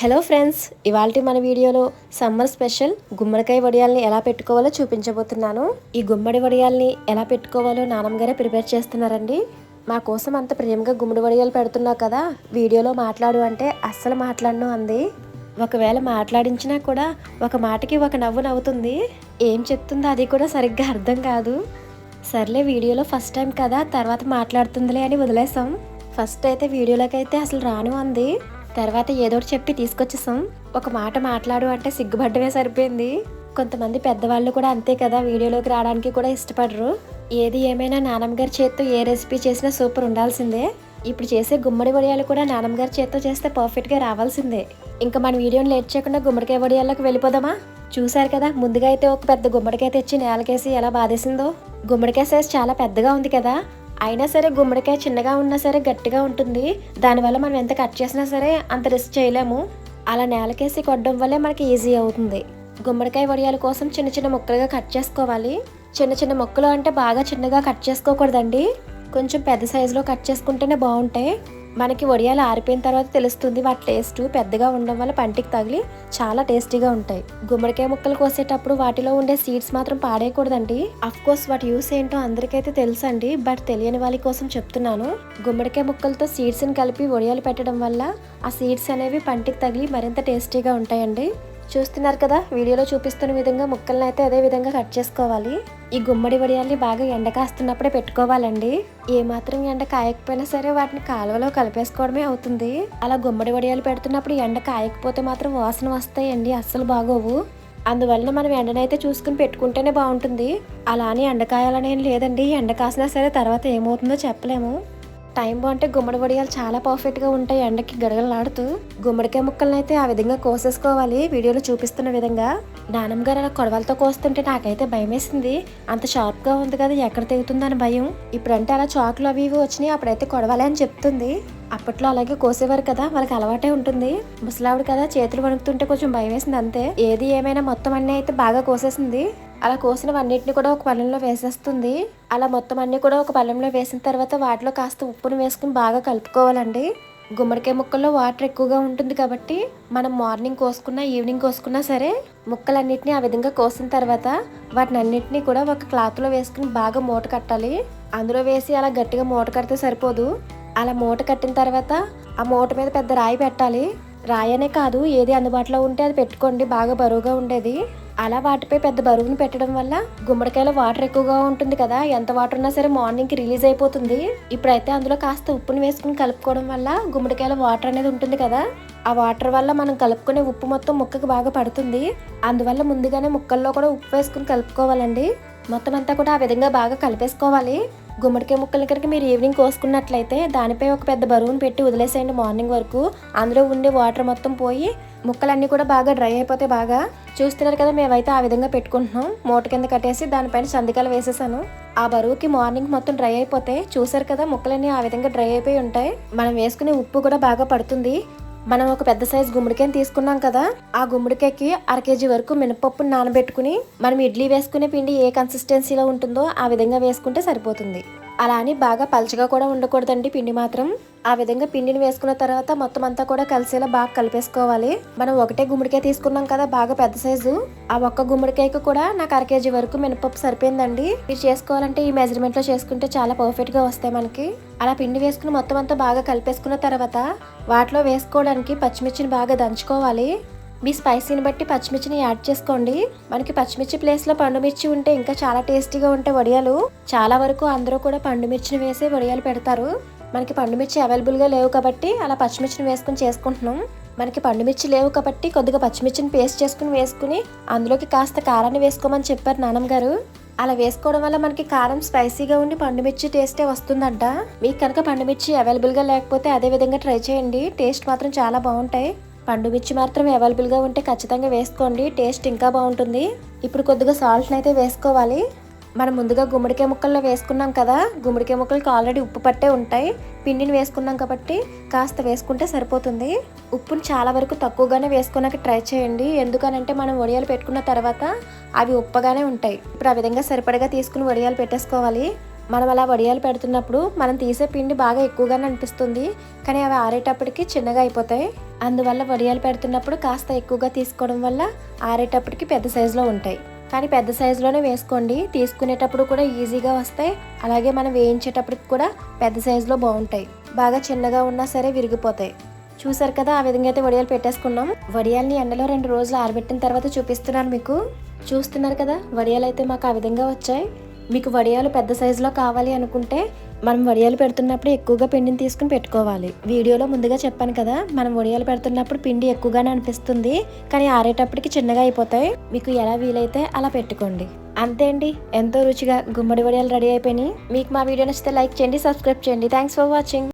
Hello friends ఇవాళ మన వీడియోలో సమ్మర్ స్పెషల్ గుమ్మడికాయ వడియాల్ని ఎలా పెట్టుకోవాలో చూపించబోతున్నాను. ఈ గుమ్మడి వడియాల్ని ఎలా పెట్టుకోవాలో నానమ్మగారే ప్రిపేర్ చేస్తున్నారండి. మా కోసం అంత ప్రేమగా గుమ్మడి వడియాలు పెడుతున్నావు కదా వీడియోలో మాట్లాడు అంటే అస్సలు మాట్లాడను అంది. ఒకవేళ మాట్లాడించినా కూడా ఒక మాటకి ఒక నవ్వు నవ్వుతుంది. ఏం చెప్తుందో అది కూడా సరిగ్గా అర్థం కాదు. సర్లే వీడియోలో ఫస్ట్ టైం కదా తర్వాత మాట్లాడుతుందిలే అని వదిలేసాం. ఫస్ట్ అయితే వీడియోలోకి అయితే అసలు రాను అంది. తర్వాత ఏదో ఒకటి చెప్పి తీసుకొచ్చేసాం ఒక మాట మాట్లాడు అంటే సిగ్గుపడ్డమే సరిపోయింది. కొంతమంది పెద్దవాళ్ళు కూడా అంతే కదా వీడియోలోకి రావడానికి కూడా ఇష్టపడరు. ఏది ఏమైనా నానమ్మ గారి చేత్తో ఏ రెసిపీ చేసినా సూపర్ ఉండాల్సిందే. ఇప్పుడు చేసే గుమ్మడి వడియాలు కూడా నానమ్మ గారి చేత్తో చేస్తే పర్ఫెక్ట్గా రావాల్సిందే. ఇంకా మన వీడియోని లేట్ చేయకుండా గుమ్మడికాయ వడియాల్లోకి వెళ్ళిపోదామా? చూశారు కదా ముందుగా అయితే ఒక పెద్ద గుమ్మడికాయ తెచ్చి నేలకేసి ఎలా బాధేసిందో. గుమ్మడికాయ సైజ్ చాలా పెద్దగా ఉంది కదా అయినా సరే గుమ్మడికాయ చిన్నగా ఉన్నా సరే గట్టిగా ఉంటుంది. దానివల్ల మనం ఎంత కట్ చేసినా సరే అంత రిస్క్ చేయలేము. అలా నేలకేసి కొట్టడం వల్లే మనకి ఈజీ అవుతుంది. గుమ్మడికాయ వడియాల కోసం చిన్న చిన్న ముక్కలుగా కట్ చేసుకోవాలి. చిన్న చిన్న ముక్కలు అంటే బాగా చిన్నగా కట్ చేసుకోకూడదండి. కొంచెం పెద్ద సైజులో కట్ చేసుకుంటేనే బాగుంటాయి. మనకి వడియాలు ఆరిపోయిన తర్వాత తెలుస్తుంది వాటి టేస్ట్ పెద్దగా ఉండడం వల్ల పంటికి తగిలి చాలా టేస్టీగా ఉంటాయి. గుమ్మడికాయ ముక్కలు కోసేటప్పుడు వాటిలో ఉండే సీడ్స్ మాత్రం పాడేయకూడదండి. అఫ్ కోర్స్ వాటి యూస్ ఏంటో అందరికైతే తెలుసండి బట్ తెలియని వాళ్ళ కోసం చెప్తున్నాను. గుమ్మడికాయ ముక్కలతో సీడ్స్ని కలిపి వడియాలు పెట్టడం వల్ల ఆ సీడ్స్ అనేవి పంటికి తగిలి మరింత టేస్టీగా ఉంటాయండి. చూస్తున్నారు కదా? వీడియోలో చూపిస్తున్న విధంగా ముక్కలను అయితే అదే విధంగా కట్ చేసుకోవాలి. ఈ గుమ్మడి వడియాల్ని బాగా ఎండ కాస్తున్నప్పుడే పెట్టుకోవాలండి. ఏ మాత్రం ఎండ కాయకపోయినా సరే వాటిని కాలువలో కలిపేసుకోవడమే అవుతుంది. అలా గుమ్మడి వడియాలు పెడుతున్నప్పుడు ఎండ కాయకపోతే మాత్రం వాసన వస్తాయండి అస్సలు బాగోవు. అందువలన మనం ఎండనైతే చూసుకుని పెట్టుకుంటేనే బాగుంటుంది. అలా అని ఎండకాయాలనేం లేదండి. ఎండ కాసినా సరే తర్వాత ఏమవుతుందో చెప్పలేము. టైం బాగుంటే గుమ్మడి వడియాలు చాలా పర్ఫెక్ట్గా ఉంటాయి ఎండకి గడగలాడుతూ గుమ్మడికాయ ముక్కలను అయితే ఆ విధంగా కోసేసుకోవాలి. వీడియోలో చూపిస్తున్న విధంగా. నానమ్మ గారు అలా కొడవలతో కోస్తుంటే నాకైతే భయం వేసింది అంత షార్ప్గా ఉంది కదా ఎక్కడ తెగుతుందని భయం. ఇప్పుడంటే అలా చాకులు అవి ఇవి వచ్చినాయి అప్పుడైతే కొడవాలి అని చెప్తుంది. అప్పట్లో అలాగే కోసేవారు కదా వాళ్ళకి అలవాటే ఉంటుంది. ముసలావిడ కదా చేతులు వణుకుతుంటే కొంచెం భయం వేసింది అంతే. ఏది ఏమైనా మొత్తం అన్నీ అయితే బాగా కోసేసింది. అలా కోసినవన్నిటిని కూడా ఒక పళ్ళెంలో వేసేస్తుంది. అలా మొత్తం అన్ని కూడా ఒక పళ్ళెంలో వేసిన తర్వాత వాటిలో కాస్త ఉప్పును వేసుకుని బాగా కలుపుకోవాలండి. గుమ్మడికాయ ముక్కల్లో వాటర్ ఎక్కువగా ఉంటుంది కాబట్టి మనం మార్నింగ్ కోసుకున్నా ఈవినింగ్ కోసుకున్నా సరే ముక్కలన్నిటిని ఆ విధంగా కోసిన తర్వాత వాటిని అన్నిటినీ కూడా ఒక క్లాత్లో వేసుకుని బాగా మూట కట్టాలి. అందులో వేసి అలా గట్టిగా మూట కడితే సరిపోదు. అలా మూట కట్టిన తర్వాత ఆ మూట మీద పెద్ద రాయి పెట్టాలి. రాయి అనే కాదు ఏది అందుబాటులో ఉంటే అది పెట్టుకోండి బాగా బరువుగా ఉండేది. అలా వాటిపై పెద్ద బరువును పెట్టడం వల్ల గుమ్మడికాయలో వాటర్ ఎక్కువగా ఉంటుంది కదా ఎంత వాటర్ ఉన్నా సరే మార్నింగ్కి రిలీజ్ అయిపోతుంది. ఇప్పుడైతే అందులో కాస్త ఉప్పుని వేసుకుని కలుపుకోవడం వల్ల గుమ్మడికాయలో వాటర్ అనేది ఉంటుంది కదా. ఆ వాటర్ వల్ల మనం కలుపుకునే ఉప్పు మొత్తం ముక్కకు బాగా పడుతుంది. అందువల్ల ముందుగానే ముక్కల్లో కూడా ఉప్పు వేసుకుని కలుపుకోవాలండి. మొత్తం అంతా కూడా ఆ విధంగా బాగా కలిపేసుకోవాలి. గుమ్మడికాయ ముక్కలు కనుక మీరు ఈవినింగ్ కోసుకున్నట్లయితే దానిపై ఒక పెద్ద బరువును పెట్టి వదిలేసేయండి మార్నింగ్ వరకు. అందులో ఉండే వాటర్ మొత్తం పోయి ముక్కలన్నీ కూడా బాగా డ్రై అయిపోతే బాగా. చూస్తున్నారు కదా మేమైతే ఆ విధంగా పెట్టుకుంటున్నాం. మూట కింద కట్టేసి దానిపైన సందికాలు వేసేసాను. ఆ బరువుకి మార్నింగ్ మొత్తం డ్రై అయిపోతే చూసారు కదా ముక్కలన్నీ ఆ విధంగా డ్రై అయిపోయి ఉంటాయి. మనం వేసుకునే ఉప్పు కూడా బాగా పడుతుంది. మనం ఒక పెద్ద సైజ్ గుమ్మడికాయని తీసుకున్నాం కదా ఆ గుమ్మడికాయకి అర కేజీ వరకు మినపప్పు నానబెట్టుకుని మనం ఇడ్లీ వేసుకునే పిండి ఏ కన్సిస్టెన్సీలో ఉంటుందో ఆ విధంగా వేసుకుంటే సరిపోతుంది. అలా అని బాగా పలచగా కూడా ఉండకూడదండి పిండి మాత్రం. ఆ విధంగా పిండిని వేసుకున్న తర్వాత మొత్తం అంతా కూడా కలిసేలా బాగా కలిపేసుకోవాలి. మనం ఒకటే గుమ్మడికాయ తీసుకున్నాం కదా బాగా పెద్ద సైజు. ఆ ఒక్క గుమ్మడికాయకు కూడా నాకు అర కేజీ వరకు మినపప్పు సరిపోయిందండి. మీరు చేసుకోవాలంటే ఈ మెజర్మెంట్లో చేసుకుంటే చాలా పర్ఫెక్ట్గా వస్తాయి మనకి. అలా పిండి వేసుకుని మొత్తం అంతా బాగా కలిపేసుకున్న తర్వాత వాటిలో వేసుకోవడానికి పచ్చిమిర్చిని బాగా దంచుకోవాలి. మీ స్పైసీని బట్టి పచ్చిమిర్చిని యాడ్ చేసుకోండి. మనకి పచ్చిమిర్చి ప్లేస్లో పండుమిర్చి ఉంటే ఇంకా చాలా టేస్టీగా ఉంటాయి వడియాలు. చాలా వరకు అందరూ కూడా పండుమిర్చిని వేసే వడియాలు పెడతారు. మనకి పండుమిర్చి అవైలబుల్గా లేవు కాబట్టి అలా పచ్చిమిర్చిని వేసుకుని చేసుకుంటున్నాం. మనకి పండుమిర్చి లేవు కాబట్టి కొద్దిగా పచ్చిమిర్చిని పేస్ట్ చేసుకుని వేసుకుని అందులోకి కాస్త కారాన్ని వేసుకోమని చెప్పారు నానమ్మ గారు. అలా వేసుకోవడం వల్ల మనకి కారం స్పైసీగా ఉండి పండుమిర్చి టేస్టే వస్తుందంట. మీకు కనుక పండుమిర్చి అవైలబుల్గా లేకపోతే అదే విధంగా ట్రై చేయండి. టేస్ట్ మాత్రం చాలా బాగుంటాయి. పండు మిర్చి మాత్రం అవైలబుల్గా ఉంటే ఖచ్చితంగా వేసుకోండి టేస్ట్ ఇంకా బాగుంటుంది. ఇప్పుడు కొద్దిగా సాల్ట్ని అయితే వేసుకోవాలి. మనం ముందుగా గుమ్మడికాయ ముక్కల్లో వేసుకున్నాం కదా గుమ్మడికాయ ముక్కలకి ఆల్రెడీ ఉప్పు పట్టే ఉంటాయి. పిండిని వేసుకున్నాం కాబట్టి కాస్త వేసుకుంటే సరిపోతుంది. ఉప్పుని చాలా వరకు తక్కువగానే వేసుకోవడానికి ట్రై చేయండి. ఎందుకనంటే మనం వడియాలు పెట్టుకున్న తర్వాత అవి ఉప్పగానే ఉంటాయి. ఇప్పుడు ఆ విధంగా సరిపడగా తీసుకుని వడియాలు పెట్టేసుకోవాలి. మనం అలా వడియాలు పెడుతున్నప్పుడు మనం తీసే పిండి బాగా ఎక్కువగానే అనిపిస్తుంది కానీ అవి ఆరేటప్పటికి చిన్నగా అయిపోతాయి. అందువల్ల వడియాలు పెడుతున్నప్పుడు కాస్త ఎక్కువగా తీసుకోవడం వల్ల ఆరేటప్పటికి పెద్ద సైజులో ఉంటాయి. కానీ పెద్ద సైజులోనే వేసుకోండి. తీసుకునేటప్పుడు కూడా ఈజీగా వస్తాయి. అలాగే మనం వేయించేటప్పటికి కూడా పెద్ద సైజులో బాగుంటాయి. బాగా చిన్నగా ఉన్నా సరే విరిగిపోతాయి. చూసారు కదా ఆ విధంగా అయితే వడియాలు పెట్టేసుకున్నాం. వడియాల్ని ఎండలో రెండు రోజులు ఆరబెట్టిన తర్వాత చూపిస్తున్నాను మీకు. చూస్తున్నారు కదా వడియాలు అయితే మాకు ఆ విధంగా వచ్చాయి. మీకు వడియాలు పెద్ద సైజులో కావాలి అనుకుంటే మనం వడియాలు పెడుతున్నప్పుడు ఎక్కువగా పిండిని తీసుకుని పెట్టుకోవాలి. వీడియోలో ముందుగా చెప్పాను కదా మనం వడియాలు పెడుతున్నప్పుడు పిండి ఎక్కువగానే అనిపిస్తుంది కానీ ఆరేటప్పటికి చిన్నగా అయిపోతాయి. మీకు ఎలా వీలైతే అలా పెట్టుకోండి. అంతే అండి ఎంతో రుచిగా గుమ్మడి వడియాలు రెడీ అయిపోయినాయి. మీకు మా వీడియో నచ్చితే లైక్ చేయండి సబ్స్క్రైబ్ చేయండి. Thanks for watching